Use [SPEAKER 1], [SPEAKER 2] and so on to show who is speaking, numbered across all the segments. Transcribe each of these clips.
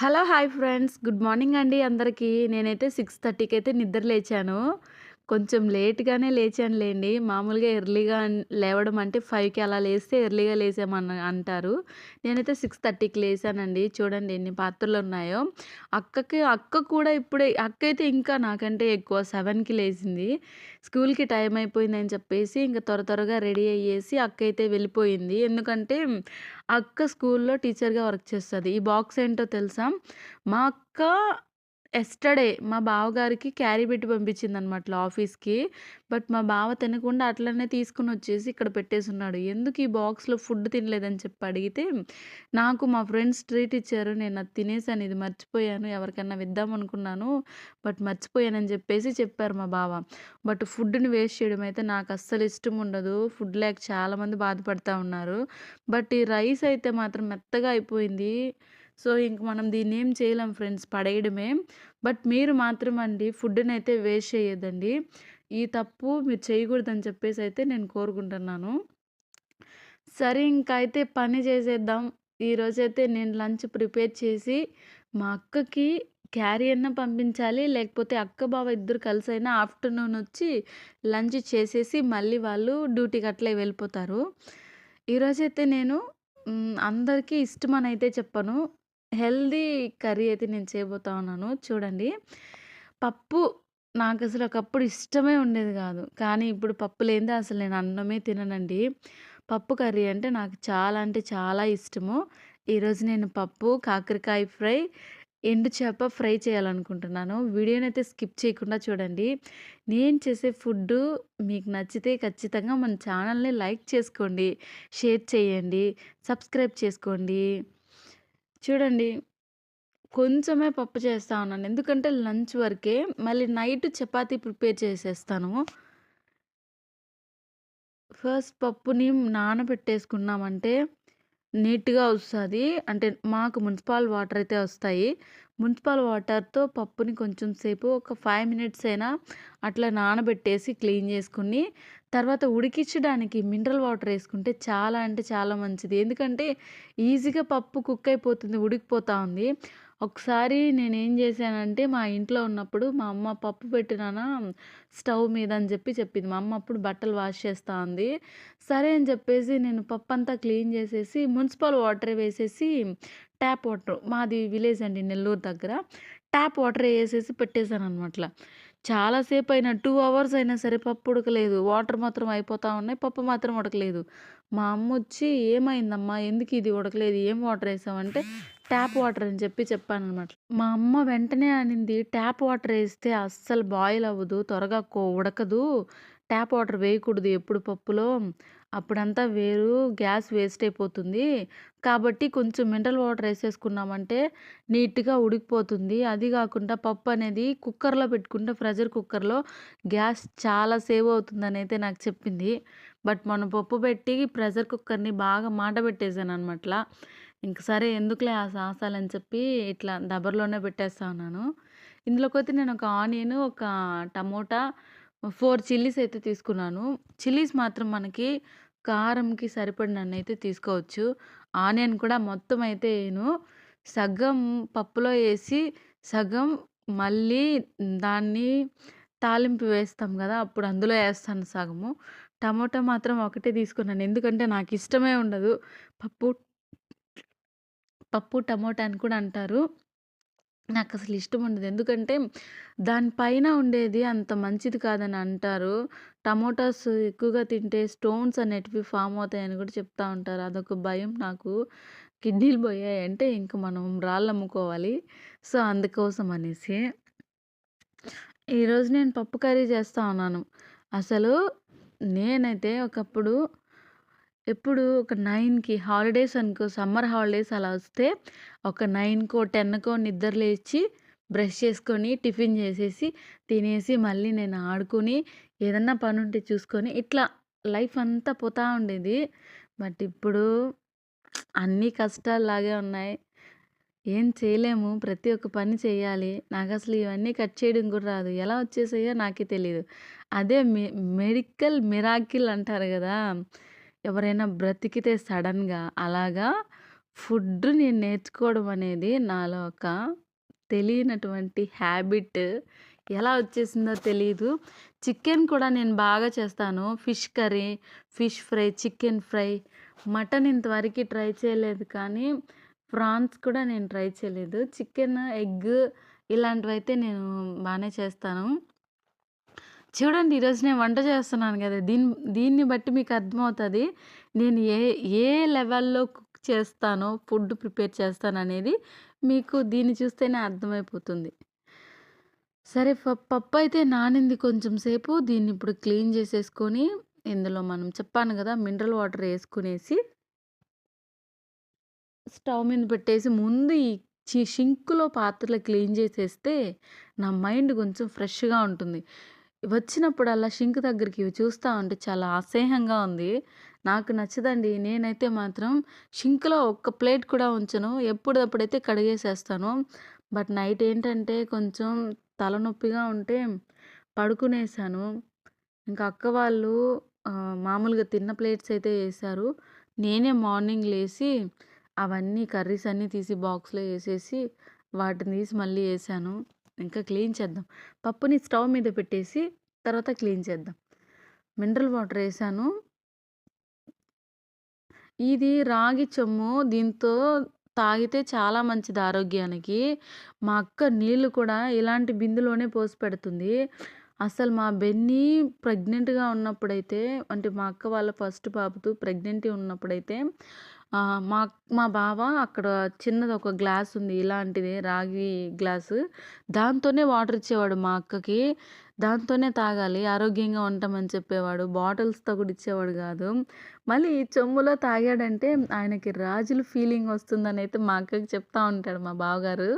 [SPEAKER 1] Hello! Hi friends. Good morning అండి అందరికీ. నేనైతే 6:30కి అయితే నిద్ర లేచాను. కొంచెం లేట్‌గానే లేచాను లేండి మామూలుగా ఎర్లీగా లేవడం అంటే ఫైవ్కి అలా లేస్తే ఎర్లీగా లేసామని అంటారు. నేనైతే 6:30కి లేసానండి. చూడండి ఎన్ని పాత్రలు ఉన్నాయో అక్కకి అక్క కూడా ఇప్పుడే అక్క అయితే ఇంకా నాకంటే ఎక్కువ సెవెన్కి లేసింది. స్కూల్‌కి టైం అయిపోయిందని చెప్పేసి ఇంకా త్వర త్వరగా రెడీ అయ్యేసి అక్కయితే వెళ్ళిపోయింది. ఎందుకంటే అక్క స్కూల్‌లో టీచర్‌గా వర్క్ చేస్తుంది ఈ బాక్స్ ఏంటో తెలుసా? మా అక్క ఎస్టర్డే మా బావగారికి క్యారీ పెట్టి పంపించిందనమాట ఆఫీస్‌కి. బట్ మా బావ తినకుండా అట్లనే తీసుకుని వచ్చేసి ఇక్కడ పెట్టేసున్నాడు. ఎందుకు ఈ బాక్స్‌లో ఫుడ్ తినలేదని చెప్పి అడిగితే, నాకు మా ఫ్రెండ్స్ ట్రీట్ ఇచ్చారు. నేను అది తినేసాను. ఇది మర్చిపోయాను. ఎవరికైనా విద్దాం అనుకున్నాను. బట్ మర్చిపోయానని చెప్పేసి చెప్పారు మా బావ. బట్ ఫుడ్‌ని వేస్ట్ చేయడం అయితే నాకు అస్సలు ఇష్టం ఉండదు. ఫుడ్ లేక చాలామంది బాధపడతా ఉన్నారు. బట్ ఈ రైస్ అయితే మాత్రం మెత్తగా అయిపోయింది. సో, ఇంక మనం దీన్ని ఏం చేయలేం ఫ్రెండ్స్ పడేయడమే. బట్ మీరు మాత్రం అండి ఫుడ్ని అయితే వేస్ట్ చేయదండి ఈ తప్పు మీరు చేయకూడదని చెప్పేసి అయితే నేను కోరుకుంటున్నాను. సరే ఇంక అయితే పని చేసేద్దాం. ఈరోజైతే నేను లంచ్ ప్రిపేర్ చేసి మా అక్కకి క్యారీ అయినా పంపించాలి. లేకపోతే అక్క, బావ ఇద్దరు కలిసైనా ఆఫ్టర్‌నూన్ వచ్చి లంచ్ చేసేసి మళ్ళీ వాళ్ళు డ్యూటీకి అట్లే వెళ్ళిపోతారు. ఈరోజైతే నేను అందరికీ ఇష్టమని అయితే చెప్పను. హెల్దీ కర్రీ అయితే నేను చేయబోతా ఉన్నాను. చూడండి. పప్పు నాకు అసలు ఒకప్పుడు ఇష్టమే ఉండేది కాదు. కానీ ఇప్పుడు పప్పు లేనిదే అసలు నేను అన్నమే తిననండి. పప్పు కర్రీ అంటే నాకు చాలా అంటే చాలా ఇష్టము. ఈరోజు నేను పప్పు, కాకరకాయ ఫ్రై, ఎండు చేప ఫ్రై చేయాలనుకుంటున్నాను. వీడియోనైతే స్కిప్ చేయకుండా చూడండి. నేను చేసే ఫుడ్డు మీకు నచ్చితే ఖచ్చితంగా మన ఛానల్‌ని లైక్ చేసుకోండి. షేర్ చేయండి. సబ్స్క్రైబ్ చేసుకోండి. చూడండి. కొంచెమే పప్పు చేస్తా ఉన్నాను. ఎందుకంటే లంచ్ వరకే. మళ్ళీ నైట్ చపాతీ ప్రిపేర్ చేసేస్తాను. ఫస్ట్ పప్పుని నానబెట్టేసుకున్నామంటే నీట్‌గా వస్తుంది అంటే మాకు మున్సిపల్ వాటర్ అయితే వస్తాయి. మున్సిపల్ వాటర్‌తో పప్పుని కొంచెం సేపు ఒక ఫైవ్ మినిట్స్ అయినా అట్లా నానబెట్టేసి క్లీన్ చేసుకొని, తర్వాత ఉడికించడానికి మినరల్ వాటర్ వేసుకుంటే చాలా అంటే చాలా మంచిది. ఎందుకంటే ఈజీగా పప్పు కుక్ అయిపోతుంది. ఉడికిపోతూ ఉంది. ఒకసారి నేనేం చేశానంటే మా ఇంట్లో ఉన్నప్పుడు మా అమ్మ పప్పు పెట్టినానా స్టవ్ మీద అని చెప్పి చెప్పింది. మా అమ్మ అప్పుడు బట్టలు వాష్ చేస్తూ ఉంది. సరే అని చెప్పేసి నేను పప్పు అంతా క్లీన్ చేసేసి మున్సిపల్ వాటర్ వేసేసి ట్యాప్ వాటర్ మాది విలేజ్ అండి నెల్లూరు దగ్గర. ట్యాప్ వాటర్ వేసేసి పెట్టేశాను అనమాట చాలాసేపు అయినా టూ అవర్స్ అయినా సరే పప్పు ఉడకలేదు. వాటర్ మాత్రం అయిపోతా ఉన్నాయి. పప్పు మాత్రం ఉడకలేదు. మా అమ్మ వచ్చి "ఏమైందమ్మా? ఎందుకు ఇది ఉడకలేదు? ఏం వాటర్ వేసామంటే ట్యాప్ వాటర్ అని చెప్పి చెప్పాను అనమాట మా అమ్మ వెంటనే అనింది, "ట్యాప్ వాటర్ వేస్తే అస్సలు బాయిల్ అవ్వదు. త్వరగా ఉడకదు. ట్యాప్ వాటర్ వేయకూడదు ఎప్పుడు పప్పులో. అప్పుడంతా వేరు గ్యాస్ వేస్ట్ అయిపోతుంది. కాబట్టి కొంచెం మినరల్ వాటర్ వేసేసుకున్నామంటే నీట్‌గా ఉడికిపోతుంది. అది కాకుండా పప్పు అనేది కుక్కర్‌లో పెట్టుకుంటే ప్రెషర్ కుక్కర్‌లో గ్యాస్ చాలా సేవ్ అవుతుందనైతే నాకు చెప్పింది. బట్ మనం పప్పు పెట్టి ప్రెషర్ కుక్కర్‌ని బాగా మాట మాటబెట్టేసాననమాట. ఇంక సరే ఎందుకులే ఆ సాసాలని చెప్పి ఇట్లా దబర్లోనే పెట్టేస్తా ఉన్నాను. ఇందులోకైతే నేను ఒక ఆనియన్, ఒక టమోటా, ఫోర్ చిల్లీస్ అయితే తీసుకున్నాను. చిల్లీస్ మాత్రం మనకి కారంకి సరిపడినన్నయితే తీసుకోవచ్చు. ఆనియన్ కూడా మొత్తం అయితే నేను సగం పప్పులో వేసి సగం మళ్ళీ దాన్ని తాలింపు వేస్తాం కదా! అప్పుడు అందులో వేస్తాను సగము. టమోటా మాత్రం ఒకటే తీసుకున్నాను. ఎందుకంటే నాకు ఇష్టమే ఉండదు. పప్పు పప్పు టమోటా అని కూడా అంటారు. నాకు అసలు ఇష్టం ఉండదు. ఎందుకంటే దానిపైన ఉండేది అంత మంచిది కాదని అంటారు. టమోటాస్ ఎక్కువగా తింటే స్టోన్స్ అనేటివి ఫామ్ అవుతాయని కూడా చెప్తా ఉంటారు. అదొక భయం నాకు. కిడ్నీలు పోయాయంటే ఇంక మనం రాళ్ళు అమ్ముకోవాలి సో, అందుకోసం అనేసి. ఈరోజు నేను పప్పు కర్రీ చేస్తా ఉన్నాను. అసలు నేనైతే ఒకప్పుడు ఎప్పుడు ఒక నైన్కి హాలిడేస్ అనుకో సమ్మర్ హాలిడేస్ అలా వస్తే ఒక 9కో, 10కో నిద్ర లేచి బ్రష్ చేసుకొని, టిఫిన్ చేసేసి, తినేసి మళ్ళీ నేను ఆడుకొని, ఏదన్నా పనుంటే చూసుకొని ఇట్లా లైఫ్ అంతా పోతా ఉండేది. బట్ ఇప్పుడు అన్ని కష్టాల్లాగే ఉన్నాయి. ఏం చేయలేము. ప్రతి ఒక్క పని చేయాలి. నాకు అసలు ఇవన్నీ కట్ చేయడం కూడా రాదు. ఎలా వచ్చేసాయో నాకే తెలియదు అదే మె మెడికల్ మిరాకిల్ అంటారు కదా ఎవరైనా బ్రతికితే సడన్గా అలాగా ఫుడ్ నేను నేర్చుకోవడం అనేది నాలో ఒక తెలియనటువంటి హ్యాబిట్. ఎలా వచ్చేసిందో తెలియదు చికెన్ కూడా నేను బాగా చేస్తాను. Fish curry, fish fry, chicken fry, mutton ఇంతవరకు ట్రై చేయలేదు కానీ, ప్రాన్స్ కూడా నేను ట్రై చేయలేదు. చికెన్, ఎగ్ ఇలాంటివైతే నేను బాగానే చేస్తాను. చూడండి ఈరోజు నేను వంట చేస్తున్నాను కదా దీన్ని దీన్ని బట్టి మీకు అర్థమవుతుంది నేను ఏ ఏ లెవెల్‌లో కుక్ చేస్తానో, ఫుడ్ ప్రిపేర్ చేస్తాననేది మీకు దీన్ని చూస్తేనే అర్థమైపోతుంది. సరే పప్పు అయితే నానింది కొంచెం సేపు. దీన్ని ఇప్పుడు క్లీన్ చేసేసుకొని, ఇందులో మనం చెప్పాను కదా మినరల్ వాటర్ వేసుకునేసి స్టవ్ మీద పెట్టేసి ముందు ఈ షింక్‌లో పాత్రలు క్లీన్ చేసేస్తే, నా మైండ్ కొంచెం ఫ్రెష్‌గా ఉంటుంది. వచ్చినప్పుడల్లా షింక్ దగ్గరికి ఇవి చూస్తా ఉంటే చాలా అసహ్యంగా ఉంది. నాకు నచ్చదండి. నేనైతే మాత్రం షింక్‌లో ఒక్క ప్లేట్ కూడా ఉంచను. ఎప్పుడప్పుడైతే కడిగేసేస్తాను. బట్ నైట్ ఏంటంటే కొంచెం తలనొప్పిగా ఉంటే పడుకునేసాను. ఇంకా అక్క వాళ్ళు మామూలుగా తిన్న ప్లేట్స్ అయితే వేశారు నేనే మార్నింగ్ లేచి అవన్నీ కర్రీస్ అన్నీ తీసి బాక్స్‌లో వేసేసి వాటిని తీసి మళ్ళీ వేసాను ఇంకా క్లీన్ చేద్దాం. పప్పుని స్టవ్ మీద పెట్టేసి తర్వాత క్లీన్ చేద్దాం. మినరల్ వాటర్ వేసాను ఇది రాగి చెమ్ము. దీంతో తాగితే చాలా మంచిది ఆరోగ్యానికి. మా అక్క నీళ్ళు కూడా ఇలాంటి బిందెలోనే పోసి పెడుతుంది. అసలు మా బెన్నీ ప్రెగ్నెంట్‌గా ఉన్నప్పుడైతే అంటే మా అక్క వాళ్ళ ఫస్ట్ బాబుతో ప్రెగ్నెంట్ ఉన్నప్పుడైతే మా మా బావ అక్కడ చిన్నది ఒక గ్లాస్ ఉంది. ఇలాంటిదే రాగి గ్లాసు. దాంతోనే వాటర్ ఇచ్చేవాడు మా అక్కకి. దాంతోనే తాగాలి. ఆరోగ్యంగా ఉంటామని చెప్పేవాడు. బాటిల్స్‌తో కూడా ఇచ్చేవాడు కాదు మళ్ళీ చెమ్ములో చెంబులో తాగాడంటే ఆయనకి రాజుల ఫీలింగ్ వస్తుందని అయితే మా అక్కకి చెప్తా ఉంటాడు మా బావగారు.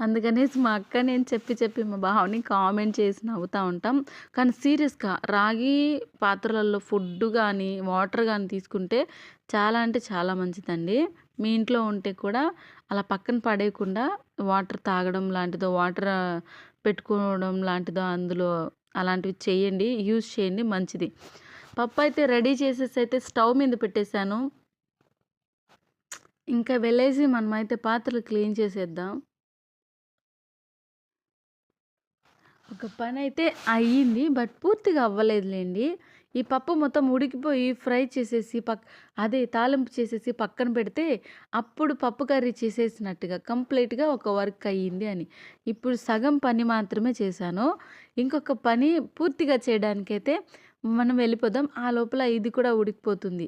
[SPEAKER 1] అందుకనేసి మా అక్క నేను చెప్పి చెప్పి మా బావని కామెంట్ చేసి నవ్వుతూ ఉంటాం. కానీ సీరియస్‌గా రాగి పాత్రలలో ఫుడ్ కానీ వాటర్ కానీ తీసుకుంటే చాలా అంటే చాలా మంచిదండి. మీ ఇంట్లో ఉంటే కూడా అలా పక్కన పడేయకుండా వాటర్ తాగడం లాంటిదో, వాటర్ పెట్టుకోవడం లాంటిదో అందులో అలాంటివి చేయండి. యూజ్ చేయండి మంచిది. పప్పయితే రెడీ చేసేసి అయితే స్టవ్ మీద పెట్టేసాను. ఇంకా వెళ్ళేసి మనమైతే పాత్రలు క్లీన్ చేసేద్దాం. ఒక పని అయితే అయ్యింది. బట్ పూర్తిగా అవ్వలేదులేండి ఈ పప్పు మొత్తం ఉడికిపోయి ఫ్రై చేసేసి పక్ అదే తాలింపు చేసేసి పక్కన పెడితే, అప్పుడు పప్పు కర్రీ చేసేసినట్టుగా కంప్లీట్‌గా ఒక వర్క్ అయ్యింది అని. ఇప్పుడు సగం పని మాత్రమే చేశాను. ఇంకొక పని పూర్తిగా చేయడానికైతే మనం వెళ్ళిపోదాం. ఆ లోపల ఇది కూడా ఉడికిపోతుంది.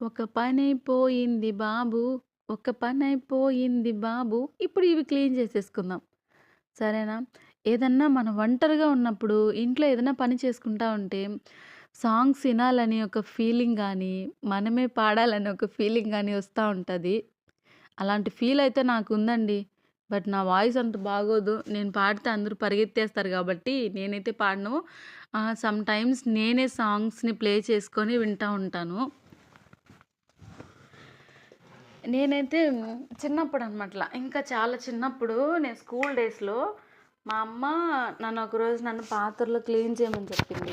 [SPEAKER 1] ఒక పని అయిపోయింది బాబు, ఒక పని అయిపోయింది బాబు. ఇప్పుడు ఇవి క్లీన్ చేసేసుకుందాం. సరేనా? ఏదన్నా మనం ఒంటరిగా ఉన్నప్పుడు ఇంట్లో ఏదైనా పని చేసుకుంటా ఉంటే, సాంగ్స్ వినాలని ఒక ఫీలింగ్ కానీ మనమే పాడాలని ఒక ఫీలింగ్ కానీ వస్తూ ఉంటుంది అలాంటి ఫీల్ అయితే నాకు ఉందండి బట్ నా వాయిస్ అంత బాగోదు. నేను పాడితే అందరూ పరిగెత్తేస్తారు కాబట్టి నేనైతే పాడను. సమ్ టైమ్స్ నేనే సాంగ్స్‌ని ప్లే చేసుకొని వింటూ ఉంటాను. నేనైతే చిన్నప్పుడు అనమాట ఇంకా చాలా చిన్నప్పుడు నేను స్కూల్ డేస్‌లో మా అమ్మ నన్ను ఒకరోజు నన్ను పాత్రలు క్లీన్ చేయమని చెప్పింది.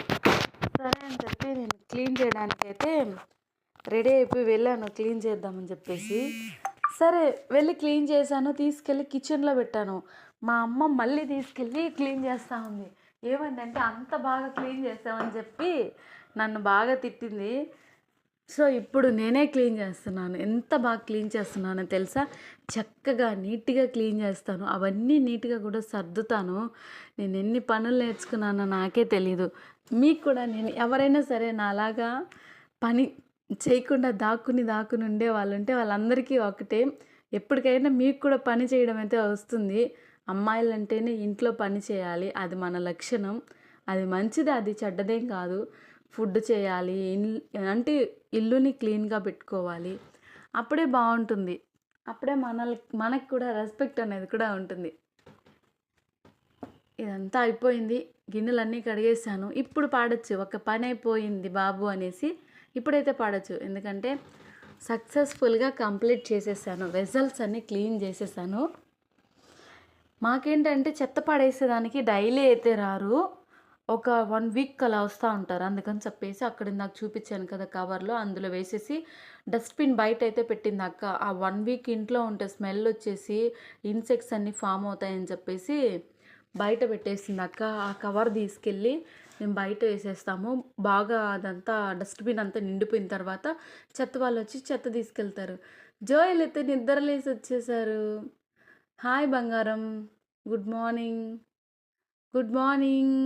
[SPEAKER 1] సరే అని చెప్పి నేను క్లీన్ చేయడానికైతే రెడీ అయిపోయి వెళ్ళాను క్లీన్ చేద్దామని చెప్పేసి. సరే వెళ్ళి క్లీన్ చేశాను. తీసుకెళ్ళి కిచెన్‌లో పెట్టాను. మా అమ్మ మళ్ళీ తీసుకెళ్ళి క్లీన్ చేస్తూ ఉంది. ఏమైందంటే అంత బాగా క్లీన్ చేస్తామని చెప్పి నన్ను బాగా తిట్టింది. సో, ఇప్పుడు నేనే క్లీన్ చేస్తున్నాను. ఎంత బాగా క్లీన్ చేస్తున్నానో తెలుసా? చక్కగా నీట్‌గా క్లీన్ చేస్తాను. అవన్నీ నీట్‌గా కూడా సర్దుతాను. నేను ఎన్ని పనులు నేర్చుకున్నానో నాకే తెలీదు. మీకు కూడా నేను ఎవరైనా సరే నాలాగా పని చేయకుండా దాక్కుని, దాక్కుని ఉండే వాళ్ళుంటే వాళ్ళందరికీ ఒకటే. ఎప్పటికైనా మీకు కూడా పని చేయడం అయితే వస్తుంది. అమ్మాయిలంటేనే ఇంట్లో పని చేయాలి. అది మన లక్షణం. అది మంచిది అది చెడ్డదేం కాదు. ఫుడ్ చేయాలి. ఇల్ అంటే ఇల్లుని క్లీన్‌గా పెట్టుకోవాలి. అప్పుడే బాగుంటుంది అప్పుడే మనల్ మనకు కూడా రెస్పెక్ట్ అనేది కూడా ఉంటుంది. ఇదంతా అయిపోయింది. గిన్నెలన్నీ కడిగేసాను. ఇప్పుడు పాడచ్చు ఒక పని అయిపోయింది బాబు అనేసి ఇప్పుడైతే పాడచ్చు ఎందుకంటే సక్సెస్‌ఫుల్‌గా కంప్లీట్ చేసేసాను. వెసల్స్ అన్నీ క్లీన్ చేసేసాను. మాకేంటంటే చెత్త పడేసేదానికి డైలీ అయితే రారు. ఒక వన్ వీక్ అలా వస్తూ ఉంటారు. అందుకని చెప్పేసి అక్కడ నాకు చూపించాను కదా కవర్‌లో అందులో వేసేసి డస్ట్‌బిన్ బయట అయితే పెట్టింది అక్క. ఆ వన్ వీక్ ఇంట్లో ఉంటే స్మెల్ వచ్చేసి ఇన్సెక్ట్స్ అన్నీ ఫామ్ అవుతాయని చెప్పేసి బయట పెట్టేసింది అక్క. ఆ కవర్ తీసుకెళ్ళి మేము బయట వేసేస్తాము. బాగా అదంతా డస్ట్‌బిన్ అంతా నిండిపోయిన తర్వాత చెత్త వాళ్ళు వచ్చి చెత్త తీసుకెళ్తారు. జోయల్ అయితే నిద్రలేసి వచ్చేసారు. హాయ్ బంగారం. Good morning. Good morning.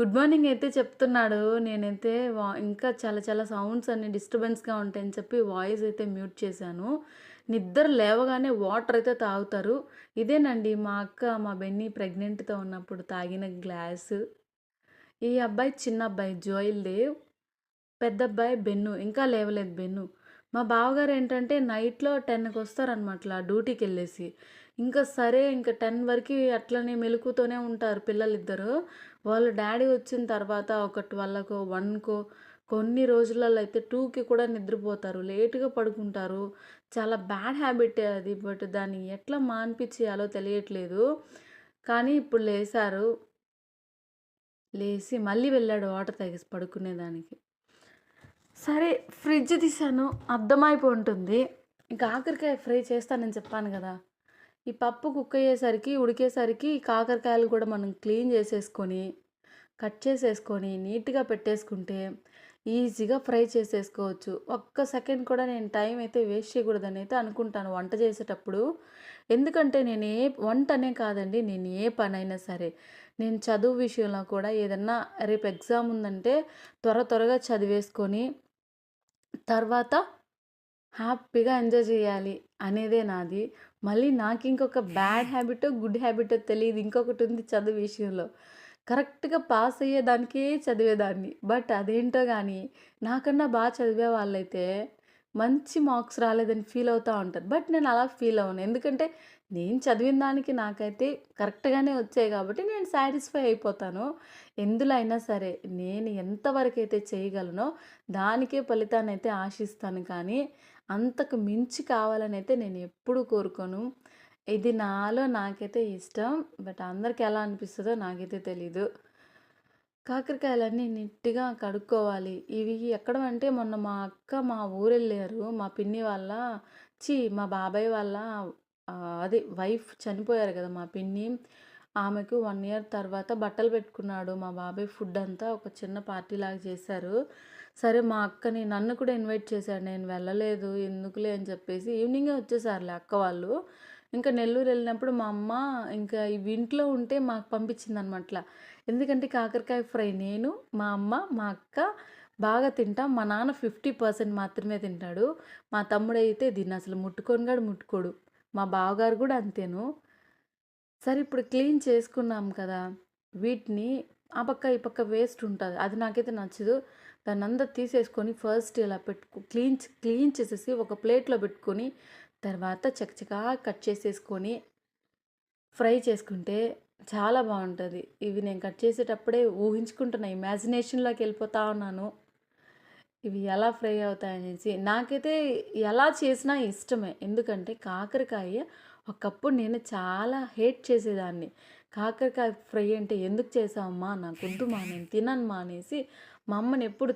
[SPEAKER 1] Good morning అయితే చెప్తున్నాడు. నేనైతే వా ఇంకా చాలా చాలా సౌండ్స్ అన్ని డిస్టర్బెన్స్‌గా ఉంటాయని చెప్పి వాయిస్ అయితే మ్యూట్ చేశాను. నిద్ర లేవగానే వాటర్ అయితే తాగుతారు. ఇదేనండి మా అక్క, మా బెన్ని ప్రెగ్నెంట్‌తో ఉన్నప్పుడు తాగిన గ్లాసు. ఈ అబ్బాయి చిన్న అబ్బాయి జోయిల్ దేవ్. పెద్ద అబ్బాయి బెన్ను. ఇంకా లేవలేదు బెన్ను. మా బావగారు ఏంటంటే నైట్‌లో 10కి వస్తారనమాట డ్యూటీకెళ్ళేసి. ఇంకా సరే ఇంకా టెన్ వరకి అట్లనే మెలుకువతోనే ఉంటారు పిల్లలిద్దరు వాళ్ళ డాడీ వచ్చిన తర్వాత ఒక 12కో, 1కో కొన్ని రోజులలో అయితే టూకి కూడా నిద్రపోతారు. లేటుగా పడుకుంటారు. చాలా బ్యాడ్ హ్యాబిట్ అది. బట్ దాన్ని ఎట్లా మాన్పించేయాలో తెలియట్లేదు. కానీ ఇప్పుడు లేసారు. లేచి మళ్ళీ వెళ్ళాడు వాటర్ తాగేసి పడుకునేదానికి. సరే ఫ్రిడ్జ్ తీశాను. అర్థమైపోయి ఉంటుంది. ఇంకా కాకరకాయ ఫ్రై చేస్తానని చెప్పాను కదా ఈ పప్పు కుక్ అయ్యేసరికి, ఉడికేసరికి కాకరకాయలు కూడా మనం క్లీన్ చేసేసుకొని, కట్ చేసేసుకొని, నీట్‌గా పెట్టేసుకుంటే ఈజీగా ఫ్రై చేసేసుకోవచ్చు. ఒక్క సెకండ్ కూడా నేను టైం అయితే వేస్ట్ చేయకూడదని అయితే అనుకుంటాను వంట చేసేటప్పుడు. ఎందుకంటే నేను ఏ వంటనే కాదండి. నేను ఏ పనైనా సరే. నేను చదువు విషయంలో కూడా ఏదన్నా రేపు ఎగ్జామ్ ఉందంటే త్వర త్వరగా చదివేసుకొని తర్వాత హ్యాపీగా ఎంజాయ్ చేయాలి అనేదే నాది. మళ్ళీ నాకు ఇంకొక బ్యాడ్ హ్యాబిటో, గుడ్ హ్యాబిటో తెలియదు ఇంకొకటి ఉంది చదువు విషయంలో. కరెక్ట్‌గా పాస్ అయ్యేదానికే చదివేదాన్ని. బట్ అదేంటో కానీ నాకన్నా బాగా చదివే వాళ్ళైతే మంచి మార్క్స్ రాలేదని ఫీల్ అవుతా ఉంటారు. బట్ నేను అలా ఫీల్ అవ్వను. ఎందుకంటే నేను చదివిన దానికి నాకైతే కరెక్ట్‌గానే వచ్చాయి కాబట్టి నేను సాటిస్ఫై అయిపోతాను. ఎందులో అయినా సరే నేను ఎంతవరకైతే చేయగలనో దానికే ఫలితాన్ని అయితే ఆశిస్తాను కానీ అంతకు మించి కావాలనైతే నేను ఎప్పుడూ కోరుకోను. ఇది నాలో నాకైతే ఇష్టం. బట్ అందరికి ఎలా అనిపిస్తుందో నాకైతే తెలీదు. కాకరకాయలన్నీ నీట్‌గా కడుక్కోవాలి. ఇవి ఎక్కడ అంటే మొన్న మా అక్క మా ఊరు వెళ్ళారు మా పిన్ని వాళ్ళ ఛీ! మా బాబాయ్ వాళ్ళ అదే వైఫ్ చనిపోయారు కదా మా పిన్ని. ఆమెకు వన్ ఇయర్ తర్వాత బట్టలు పెట్టుకున్నాడు. మా బాబాయ్ ఫుడ్ అంతా ఒక చిన్న పార్టీలాగా చేశారు. సరే మా అక్కని నన్ను కూడా ఇన్వైట్ చేశాడు. నేను వెళ్ళలేదు. ఎందుకులే అని చెప్పేసి ఈవినింగే వచ్చేసారులే అక్క వాళ్ళు. ఇంకా నెల్లూరు వెళ్ళినప్పుడు మా అమ్మ ఇంకా ఇవి ఇంట్లో ఉంటే మాకు పంపించింది అనమాట ఎందుకంటే కాకరకాయ ఫ్రై నేను, మా అమ్మ, మా అక్క బాగా తింటాం. మా నాన్న 50% మాత్రమే తింటాడు. మా తమ్ముడైతే దీన్ని అసలు ముట్టుకొని కూడా ముట్టుకోడు. మా బావగారు కూడా అంతేను. సరే ఇప్పుడు క్లీన్ చేసుకున్నాం కదా! వీటిని ఆ పక్క, ఈ పక్క వేస్ట్ ఉంటుంది అది నాకైతే నచ్చదు. దాన్నంతా తీసేసుకొని ఫస్ట్ ఇలా పెట్టుకు క్లీన్ క్లీన్ చేసేసి ఒక ప్లేట్‌లో పెట్టుకొని తర్వాత చకచకా కట్ చేసేసుకొని ఫ్రై చేసుకుంటే చాలా బాగుంటుంది ఇవి నేను కట్ చేసేటప్పుడే ఊహించుకుంటున్నా. ఇమాజినేషన్‌లోకి వెళ్ళిపోతా ఉన్నాను. ఇవి ఎలా ఫ్రై అవుతాయనేసి. నాకైతే ఎలా చేసినా ఇష్టమే. ఎందుకంటే కాకరకాయ ఒకప్పుడు నేను చాలా హేట్ చేసేదాన్ని. కాకరకాయ ఫ్రై అంటే ఎందుకు చేసావమ్మా? నాకొద్దు మా నేను తినను మా అనేసి మా అమ్మని ఎప్పుడు